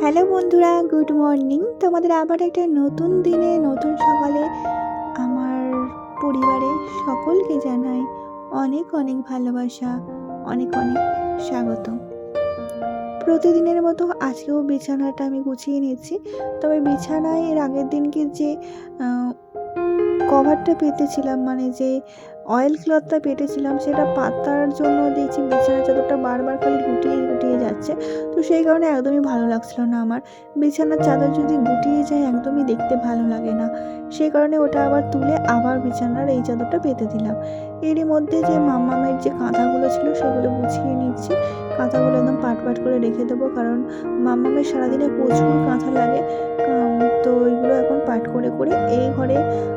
Hello বন্ধুরা, good morning. তোমাদের আবার একটা নতুন দিনে, নতুন সকালে আমার পরিবারে সকলকে জানাই অনেক অনেক ভালোবাসা, অনেক অনেক স্বাগত। প্রতিদিনের মতো আজকেও বিছানাটা আমি গুছিয়ে নিচ্ছি তবে বিছানায় এর আগের দিনকে যে কভারটা পেতেছিলাম মানে যে অয়েল ক্লথটা পেটেছিলাম, সেটা পাতার জন্য দেখছি বিছানা চাদরটা বারবার খালি গুটিয়ে গুটিয়ে যাচ্ছে। তো সেই কারণে একদমই ভালো লাগছিল না আমার। বিছানার চাদর যদি গুটিয়ে যায়, একদমই দেখতে ভালো লাগে না। সেই কারণে ওটা আবার তুলে আবার বিছানার এই চাদরটা পেতে দিলাম। এরই মধ্যে যে মামামের যে কাঁথাগুলো ছিল সেগুলো গুছিয়ে নিচ্ছি। কাঁথাগুলো একদম পাট পাট করে রেখে দেবো কারণ মামামের সারাদিনে প্রচুর কাঁথা লাগে। তো ওইগুলো এখন পাট করে করে এই ঘরে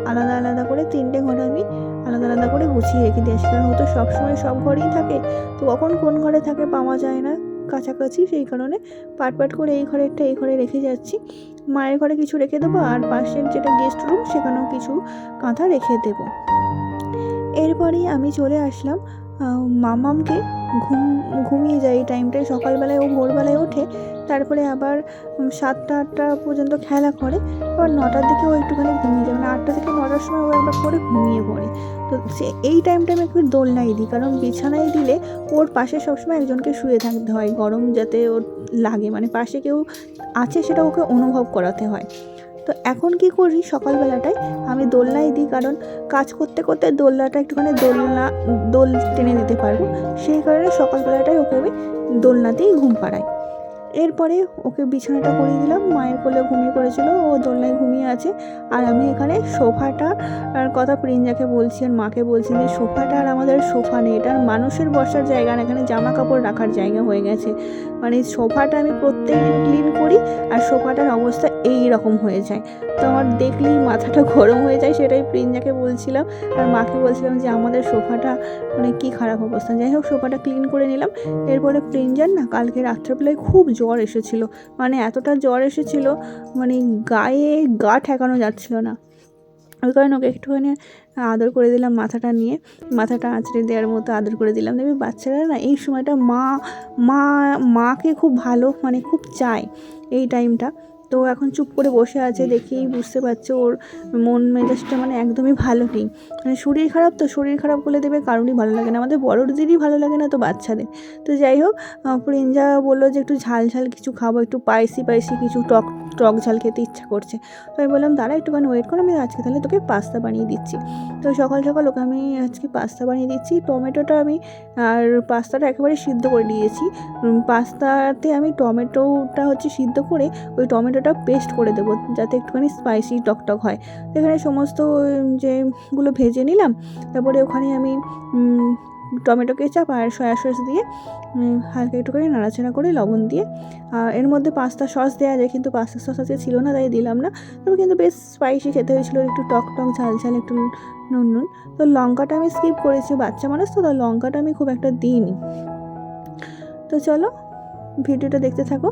আলাদা আলাদা করে তিনটে ঘরে আমি আলাদা আলাদা করে গুছিয়ে রেখে দিয়েছি কারণ হয়তো সবসময় সব ঘরেই থাকে। তো কখন কোন ঘরে থাকে পাওয়া যায় না কাছাকাছি। সেই কারণে পাট পাট করে এই ঘরেরটা এই ঘরে রেখে যাচ্ছি। মায়ের ঘরে কিছু রেখে দেবো আর পাশের যেটা গেস্ট রুম সেখানেও কিছু কাঁথা রেখে দেবো। এরপরেই আমি চলে আসলাম মামামকে ঘুম, ঘুমিয়ে যায় এই টাইমটায় সকালবেলায় ও ভোরবেলায় ওঠে, তারপরে আবার সাতটা, আটটা পর্যন্ত খেলা করে। আবার নটার দিকে ও একটুখানি ঘুমিয়ে যায়। মানে আটটা থেকে নটার সময় ও একবার করে ঘুমিয়ে পড়ে। তো সে, এই টাইমটা আমি একটু দোলনায় দিই, কারণ বিছানায় দিলে ওর পাশে সবসময় একজনকে শুয়ে থাকতে হয়। গরম যাতে ওর লাগে মানে পাশে কেউ আছে সেটা ওকে অনুভব করাতে হয়। তো এখন কি করি সকালবেলাটায়? আমি দোলনাই দিই, কারণ কাজ করতে করতে দোলনাটা একটুখানি দোলনা, দোল টেনে দিতে পারব। সেই কারণে সকালবেলাটায় ওকে আমি দোলনাতেই ঘুম পাড়াই। এরপরে ওকে বিছানাটা করিয়ে দিলাম। মায়ের কোলে ঘুমিয়ে পড়েছিল, ও দোলনায় ঘুমিয়ে আছে। আর আমি এখানে সোফাটা আর কথা প্রিঞ্জাকে বলছি আর মাকে বলছি যে, সোফাটা আর আমাদের সোফা নেই। এটা মানুষের বসার জায়গা না। এখানে জামা কাপড় রাখার জায়গা হয়ে গেছে। মানে সোফাটা আমি প্রত্যেক দিন ক্লিন করি আর সোফাটার অবস্থা এই রকম হয়ে যায়। তো আমার দেখলেই মাথাটা গরম হয়ে যায় সেটাই প্রিঞ্জাকে বলছিলাম। আর মাকে বলছিলাম যে, আমাদের সোফাটা মানে কী খারাপ অবস্থা? যাই হোক, সোফাটা ক্লিন করে নিলাম। এরপরে প্রিঞ্জার না, কালকে রাত্রেবেলায় খুব জ্বর এসেছিল। মানে এতটা জ্বর এসেছিল মানে গায়ে গা ঠেকানো যাচ্ছিল না। ওই কারণে ওকে একটুখানি আদর করে দিলাম মাথাটা নিয়ে। মাথাটা আঁচড়ে দেওয়ার মতো আদর করে দিলাম। দেখবি বাচ্চারা না এই সময়টা মা মা, মাকে খুব ভালো মানে খুব চায় এই টাইমটা তো এখন চুপ করে বসে আছে দেখেই বুঝতে পারছে ওর মন মেজাজটা মানে একদমই ভালো নেই। মানে শরীর খারাপ তো শরীর খারাপ বলে দেবে কারোরই ভালো লাগে না। আমাদের বড়দেরই ভালো লাগে না তো বাচ্চাদের। তো যাই হোক প্রিঞ্জা বলল যে একটু ঝাল ঝাল কিছু খাব একটু স্পাইসি স্পাইসি কিছু টক টক ঝাল খেতে ইচ্ছা করছে। তো আমি বললাম দাঁড়া একটুখানি ওয়েট করো আমি আজকে তাহলে তোকে পাস্তা বানিয়ে দিচ্ছি। তো সকাল সকাল ওকে আমি আজকে পাস্তা বানিয়ে দিচ্ছি। টমেটোটা আমি আর পাস্তাটা একেবারে সিদ্ধ করে দিয়েছি। পাস্তাতে আমি টমেটোটা হচ্ছে সিদ্ধ করে ওই টমেটোটা পেস্ট করে দেবো, যাতে একটুখানি স্পাইসি টকটক হয়। এখানে সমস্ত যেগুলো ভেজে নিলাম, তারপরে ওখানে আমি টমেটো কেচাপ আর সয়া সস দিয়ে হালকা একটুখানি নাড়াচাড়া করে লবণ দিয়ে, আর এর মধ্যে পাস্তা সস দেওয়া যায়, কিন্তু পাস্তা সস আজকে ছিল না, তাই দিলাম না। তবে কিন্তু বেশ স্পাইসি খেতে হয়েছিল, একটু টক টক ঝাল ঝাল, একটু নুন নুন। তো লঙ্কাটা আমি স্কিপ করেছি বাচ্চা মানুষ তো লঙ্কাটা আমি খুব একটা দিইনি। তো চলো, ভিডিওটা দেখতে থাকো।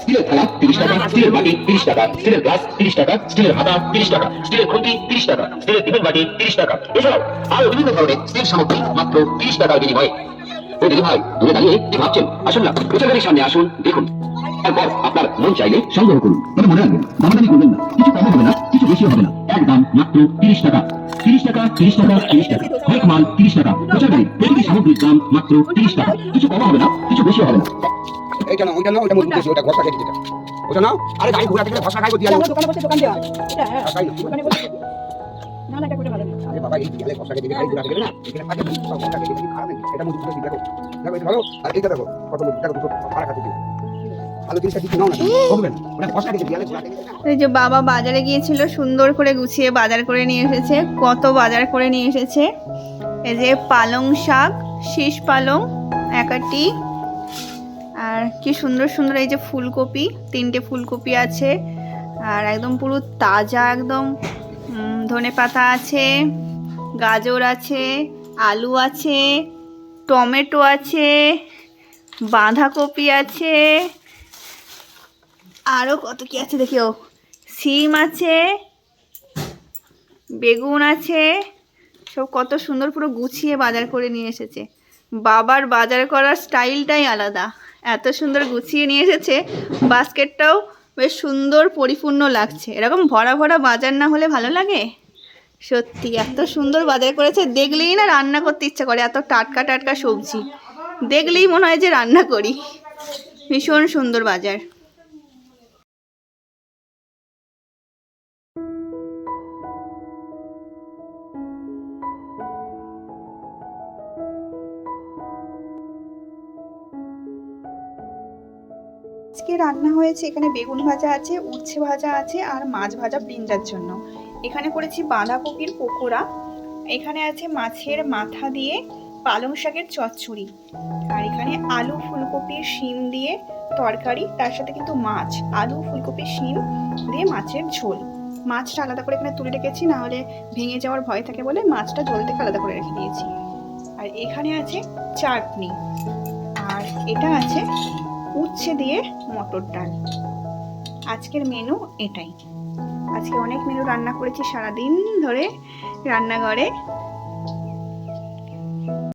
স্টিলের থালা তিরিশ টাকা স্টিলের বাটি, তিরিশ টাকা স্টিলের গ্লাস তিরিশ টাকা স্টিলের হাতা, তিরিশ টাকা স্টিলের খুঁটি তিরিশ টাকা স্টিলের টিফিন বাটি, তিরিশ টাকা। এছাড়াও আরও বিভিন্ন ধরনের স্টিল সামগ্রী মাত্র তিরিশ টাকার বিনিময়ে ও দিদি ভাই, দূরে দাঁড়িয়ে কি ভাবছেন? আসুন না প্রচারের সামনে আসুন, দেখুন। তারপর আপনার মন চাইলে সংগ্রহ করুন। তবে মনে রাখবেন, দামাদামি করবেন না, কিছু কমও হবে না, কিছু বেশিও হবে না। একদম মাত্র তিরিশ টাকা। তিরিশ টাকা তিরিশ টাকা তিরিশ টাকা। হরেক মাল তিরিশ টাকা। প্রচারকারী প্রতিটি সামগ্রীর দাম মাত্র তিরিশ টাকা। কিছু কমও হবে না, কিছু বেশিও হবে না। এইটা না ওইটা না ওইটা মজবুত বেশি ওটা ঘষা খেতে যেটা ওটা না আরে গাড়ি ঘোড়া থেকে ঘষা খাইবো দিয়ে দোকানে বসে দোকান দেওয়া এটা হ্যাঁ তাই না দোকানে বসে না আরে বাবা এই বিয়ালে কষা কেটে গাড়ি ঘোড়া গেলে না এখানে পাঁচ সব কষা কেটে খারাপ নেই এটা মজুদ করে দেখো দেখো এটা ভালো? আর এটা দেখো কত মজুদ দেখো দুটো ভাড়া খাতে দিও ভালো জিনিসটা কিছু নাও না? হবে না? ওটা কষা কেটে বিয়ালে ঘোড়া কেটে এই যে বাবা বাজারে গিয়েছিল সুন্দর করে গুছিয়ে বাজার করে নিয়ে এসেছে কত বাজার করে নিয়ে এসেছে। এই যে পালং শাক শীষ পালং একাটি আর কি সুন্দর সুন্দর এই যে ফুলকপি, তিনটে ফুলকপি আছে। আর একদম পুরো তাজা একদম ধনে পাতা আছে, গাজর আছে, আলু আছে, টমেটো আছে, বাঁধাকপি আছে আরও কত কি আছে দেখিও। সিম আছে, বেগুন আছে, সব কত সুন্দর পুরো গুছিয়ে বাজার করে নিয়ে এসেছে। বাবার বাজার করার স্টাইলটাই আলাদা। এত সুন্দর গুছিয়ে নিয়ে এসেছে। বাস্কেটটাও বেশ সুন্দর পরিপূর্ণ লাগছে। এরকম ভরা ভরা বাজার না হলে ভালো লাগে? সত্যি, এত সুন্দর বাজার করেছে। দেখলেই না রান্না করতে ইচ্ছা করে, এত টাটকা টাটকা সবজি। দেখলেই মনে হয় যে রান্না করি। ভীষণ সুন্দর বাজার। আজকে রান্না হয়েছে, এখানে বেগুন ভাজা আছে, উচ্ছে ভাজা আছে আর মাছ ভাজা ব্রিঞ্জার জন্য। এখানে করেছি বাঁধাকপির পকোড়া। এখানে আছে মাছের মাথা দিয়ে পালং শাকের চচ্চড়ি। আর এখানে আলু ফুলকপির শিম দিয়ে তরকারি, তার সাথে কিন্তু মাছ। আলু, ফুলকপি, শিম দিয়ে মাছের ঝোল। মাছটা আলাদা করে এখানে তুলে রেখেছি, না হলে ভেঙে যাওয়ার ভয় থাকে বলে মাছটা ঝোল থেকে আলাদা করে রেখে দিয়েছি। আর এখানে আছে চাটনি। আর এটা আছে উচ্ছে দিয়ে মটর ডাল। আজকের মেনু এটাই। আজকে অনেক মেনু রান্না করেছি সারাদিন ধরে রান্নাঘরে।